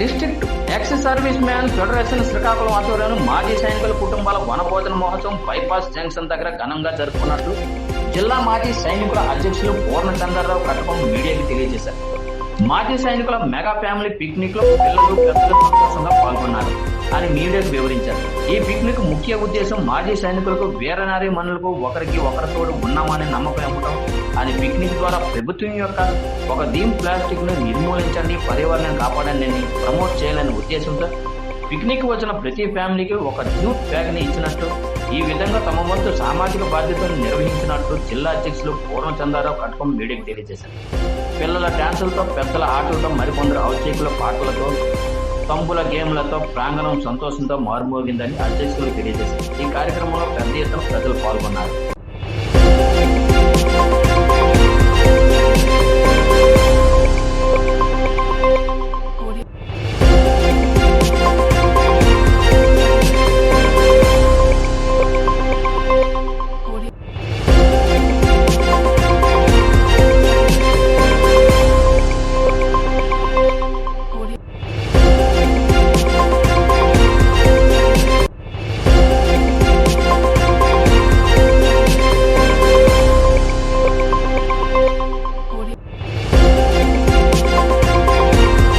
District ex service man federation Srikakulam ఆధ్వర్యంలో మాజీ సైనికుల కుటుంబాల వనభోజన మహోత్సవం బైపాస్ జంక్షన్ దగ్గర ఘనంగా జరుపుకున్నట్లు జిల్లా మాజీ సైనికుల అధ్యక్షులు పూర్ణచంద్రరావు కటకం మీడియాకి తెలియజేశారు. మాజీ సైనికుల మెగా ఫ్యామిలీ పిక్నిక్లో పిల్లలు పెద్దలు సంతోషంగా పాల్గొన్నారు. అని మీడియాకు వివరించారు. ఈ పిక్నిక్ ముఖ్య ఉద్దేశం మాజీ సైనికులకు వీరనారీ మనులకు ఒకరికి ఒకరితోడు ఉన్నామనే నమ్మకం ఇవ్వడం అని పిక్నిక్ ద్వారా ప్రభుత్వం యొక్క ఒక థీమ్ ప్లాస్టిక్ను నిర్మూలించండి పర్యావరణం కాపాడండి ప్రమోట్ చేయాలనే ఉద్దేశంతో పిక్నిక్ వచ్చిన ప్రతి ఫ్యామిలీకి ఒక జ్యూట్ బ్యాగ్ని ఇచ్చినట్టు ఈ విధంగా తమ వంతు సామాజిక బాధ్యతను నిర్వహించినట్లు జిల్లా అధ్యక్షులు పూర్ణచంద్రరావు కటకం మీడియాకు తెలియజేశారు. పిల్లల డ్యాన్సులతో పెద్దల ఆటలతో మరికొందరు ఔత్సాహికుల పాటలతో తంపుల గేమ్లతో ప్రాంగణం సంతోషంతో మారుమోగిందని అధ్యక్షులు తెలియజేశారు. ఈ కార్యక్రమంలో పెద్ద ఎత్తున ప్రజలు పాల్గొన్నారు.